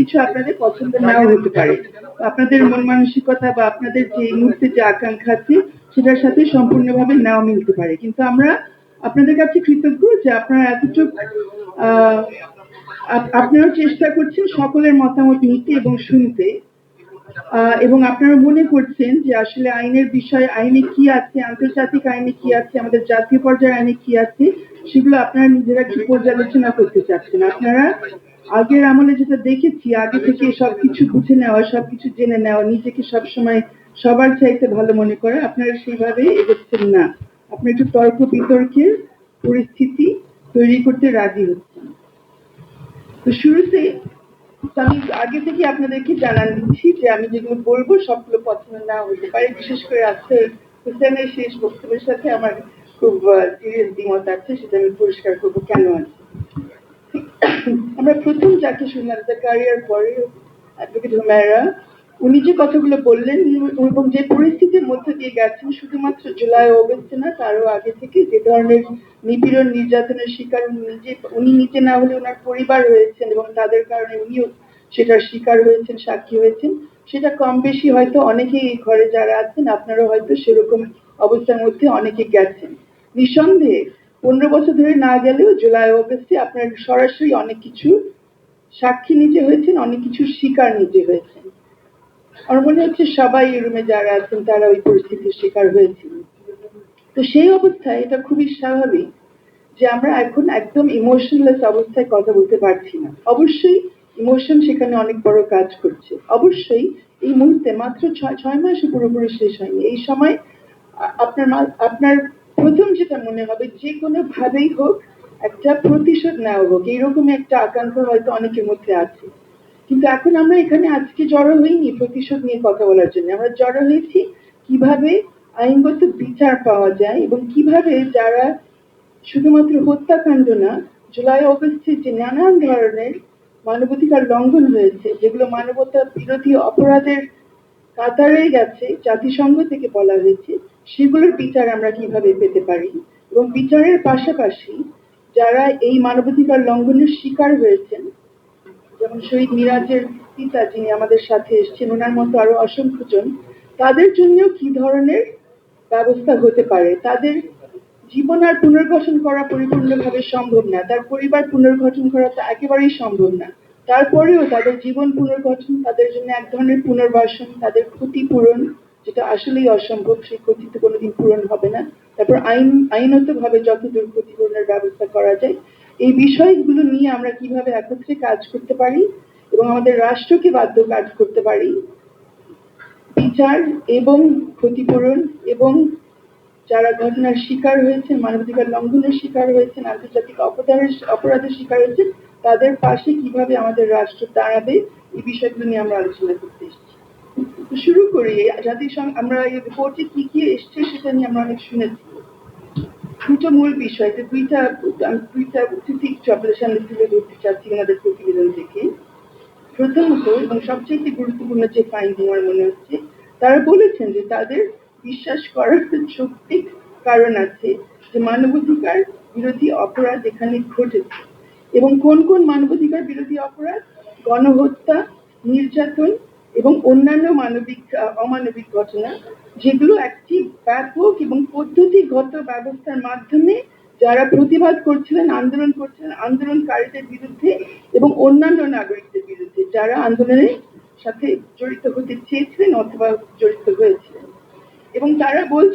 কিছু আপনাদের পছন্দ নাও হতে পারে। আপনাদের মন মানসিকতা বা আপনাদের যে মুহূর্তে যে আকাঙ্ক্ষা আছে, সেটার সাথে সম্পূর্ণভাবে নাও মিলতে পারে। কিন্তু আমরা আপনাদের কাছে কৃতজ্ঞ যে আপনারা এতটুকু আপনারাও চেষ্টা করছেন সকলের মতামত নিতে এবং শুনতে। এবং আপনারা মনে করছেন যে আসলে আইনের বিষয়ে আইনে কি আছে, আন্তর্জাতিক আইনে কি আছে, আমাদের জাতীয় পর্যায়ে আইনে কি আছে, সেগুলো আপনারা নিজেরা কি পর্যালোচনা করতে চাচ্ছেন? আপনারা আগের আমলে যেটা দেখেছি, আগে থেকে সবকিছু বুঝে নেওয়া, সবকিছু জেনে নেওয়া, নিজেকে সবসময় সবার চাইতে ভালো মনে করা, আপনারা সেইভাবে এগোচ্ছেন না। আপনারা একটু তর্ক বিতর্কের পরিস্থিতি তৈরি করতে রাজি হচ্ছেন। তো শুরুতে আমি আগে থেকে আপনাদেরকে জানান দিচ্ছি যে আমি যেগুলো বলব সবগুলো পছন্দ না হতে পারে, বিশেষ করে আজকে হোসেনের শেষ বক্তব্যের সাথে আমার খুব সিরিয়াস দ্বিমত আছে, সেটা আমি পরিষ্কার করব কেন আছে। আমরা প্রথম যাকে শুনলাম জাকারিয়ার পরে অ্যাডভোকেট হুমায়রা, উনি যে কথাগুলো বললেন, এবং যে পরিস্থিতির মধ্যে দিয়ে গেছেন, শুধুমাত্র জুলাই অগস্টে না, তারও আগে থেকে যে ধরনের নিপীড়ন, নির্যাতনের শিকার নিজে, উনি নিজে না হলে ওনার পরিবার হয়েছেন এবং তাদের কারণে উনিও সেটার শিকার হয়েছেন, সাক্ষী হয়েছেন। সেটা কম বেশি হয়তো অনেকেই এই ঘরে যারা আছেন আপনারা হয়তো সেরকম অবস্থার মধ্যে অনেকে গেছেন। নিঃসন্দেহে পনেরো বছর ধরে না গেলেও জুলাই, অগস্টে আপনার সরাসরি অনেক কিছু সাক্ষী নিজে হয়েছেন, অনেক কিছু শিকার নিজে হয়েছেন। আমার মনে হচ্ছে সবাই এই রুমে যারা আছেন, তারা ওই পরিস্থিতির শিকার হয়েছিল তো সেই অবস্থায় এটা খুবই স্বাভাবিক যে আমরা এখন একদম ইমোশনলেস অবস্থায় কথা বলতে পারছি না। অবশ্যই ইমোশন সেখানে অনেক বড় কাজ করছে। অবশ্যই এই মুহূর্তে মাত্র ছয় ছয় মাসে পুরোপুরি শেষ হয়নি। এই সময় আপনার আপনার প্রথম যেটা মনে হবে, যে কোনো ভাবেই হোক একটা প্রতিশোধ নেওয়া হোক এইরকম একটা আকাঙ্ক্ষা হয়তো অনেকের মধ্যে আছে। কিন্তু এখন আমরা এখানে আজকে জড়ো হইনি প্রতিশোধ নিয়ে কথা বলার জন্য। আমরা জড়ো হয়েছি কীভাবে আইনগত বিচার পাওয়া যায় এবং কীভাবে যারা শুধুমাত্র হত্যাকাণ্ড না, জুলাই অগস্টে যে নানান ধরনের মানবাধিকার লঙ্ঘন হয়েছে, যেগুলো মানবতা বিরোধী অপরাধের কাতারে গেছে জাতিসংঘ থেকে বলা হয়েছে, সেগুলোর বিচার আমরা কীভাবে পেতে পারি? এবং বিচারের পাশাপাশি যারা এই মানবাধিকার লঙ্ঘনের শিকার হয়েছেন, যেমন শহীদ মিরাজের পিতা যিনি আমাদের সাথে এসেছেন, ওনার মতো আরও অসংখ্য জন তাদের জন্য কি ধরনের ব্যবস্থা হতে পারে? তাদের জীবন আর পুনর্গঠন করা পরিপূর্ণভাবে সম্ভব না, তার পরিবার পুনর্গঠন করা তো একেবারেই সম্ভব না। তারপরেও তাদের জীবন পুনর্গঠন, তাদের জন্য এক ধরনের পুনর্বাসন, তাদের ক্ষতিপূরণ যেটা আসলেই অসম্ভব, সেই ক্ষতি তো কোনোদিন পূরণ হবে না। তারপর আইন আইনত ভাবে যতদূর ক্ষতিপূরণের ব্যবস্থা করা যায়, এই বিষয়গুলো নিয়ে আমরা কীভাবে একত্রে কাজ করতে পারি এবং আমাদের রাষ্ট্রকে বাধ্য কাজ করতে পারি, বিচার এবং ক্ষতিপূরণ এবং যারা ঘটনার শিকার হয়েছেন, মানবাধিকার লঙ্ঘনের শিকার হয়েছেন, আন্তর্জাতিক অপরাধের অপরাধের শিকার হয়েছেন তাদের পাশে কীভাবে আমাদের রাষ্ট্র দাঁড়াবে, এই বিষয়গুলো নিয়ে আমরা আলোচনা করতে এসেছি। শুরু করি, জাতিসংঘ আমরা এই রিপোর্টে কি কি এসছে সেটা নিয়ে আমরা অনেক শুনেছি। দুটো মূল বিষয়, যে দুইটা দুইটা আপনাদের সামনে তুলে ধরতে চাচ্ছি ওনাদের প্রতিবেদন থেকে। প্রথমত এবং সবচেয়ে গুরুত্বপূর্ণ যে ফাইন্ডিং আমার মনে হচ্ছে, তারা বলেছেন যে তাদের বিশ্বাস করার যৌক্তিক কারণ আছে যে মানবাধিকার বিরোধী অপরাধ এখানে ঘটেছে। এবং কোন কোন মানবাধিকার বিরোধী অপরাধ, গণহত্যা, নির্যাতন এবং অন্যান্য মানবিক, অমানবিক ঘটনা, যেগুলো একটি ব্যাপক এবং পদ্ধতিগত ব্যবস্থার মাধ্যমে যারা প্রতিবাদ করছিলেন, আন্দোলন করছিলেন, আন্দোলনকারীদের বিরুদ্ধে এবং অন্যান্য নাগরিকদের বিরুদ্ধে, যারা আন্দোলনের সাথে জড়িত হতে চেয়েছিলেন অথবা জড়িত হয়েছিলেন। এবং তারা বলছে